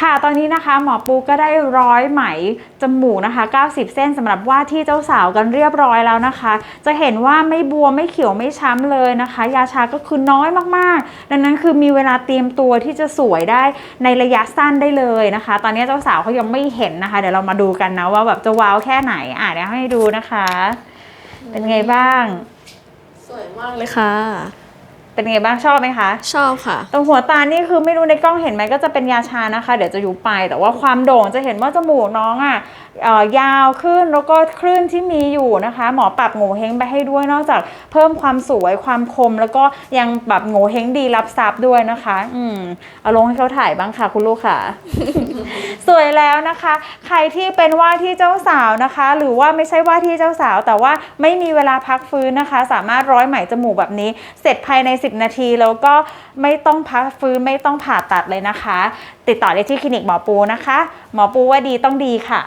ค่ะตอนนี้นะคะหมอปูก็ได้ร้อยไหมจมูกนะคะ 90 เส้นสำหรับว่าที่เจ้าสาวกันเรียบร้อยแล้วนะคะ จะเห็นว่าไม่บวมไม่เขียวไม่ช้ำเลยนะคะ ยาชาก็คือน้อยมากๆ ดังนั้นคือมีเวลาเตรียมตัวที่จะสวยได้ในระยะสั้นได้เลยนะคะ ตอนนี้เจ้าสาวเขายังไม่เห็นนะคะ เดี๋ยวเรามาดูกันนะว่าแบบจะว้าวแค่ไหนอะเดี๋ยวให้ดูนะคะ เป็นไงบ้าง สวยมากเลยค่ะ เป็นไงบ้างชอบไหมคะ ชอบค่ะ ตรงหัวตานี่คือไม่รู้ในกล้องเห็นไหมก็จะเป็นยาชานะคะ เดี๋ยวจะยุบไปแต่ว่าความโด่งจะเห็นว่าจมูกน้องอะเอ่อยาวขึ้นแล้วก็คลื่นที่มีอยู่นะคะ หมอปรับโงเฮงไปให้ด้วยนอกจากเพิ่มความสวยความคม แล้วก็ยังปรับโงเฮงดีรับซับด้วยนะคะ อืมเอาลงให้เขาถ่ายบ้างค่ะ คุณลูกค่ะ สวยแล้วนะคะ ใครที่เป็นว่าที่เจ้าสาวนะคะ หรือว่าไม่ใช่ว่าที่เจ้าสาว แต่ว่าไม่มีเวลาพักฟื้นนะคะ สามารถร้อยไหมจมูกแบบนี้ เสร็จภายใน10 นาทีแล้วก็ไม่ต้องพักฟื้นไม่ต้องผ่าตัดเลยนะคะ ติดต่อได้ที่คลินิกหมอปูนะคะ หมอปูว่าดีต้องดีค่ะ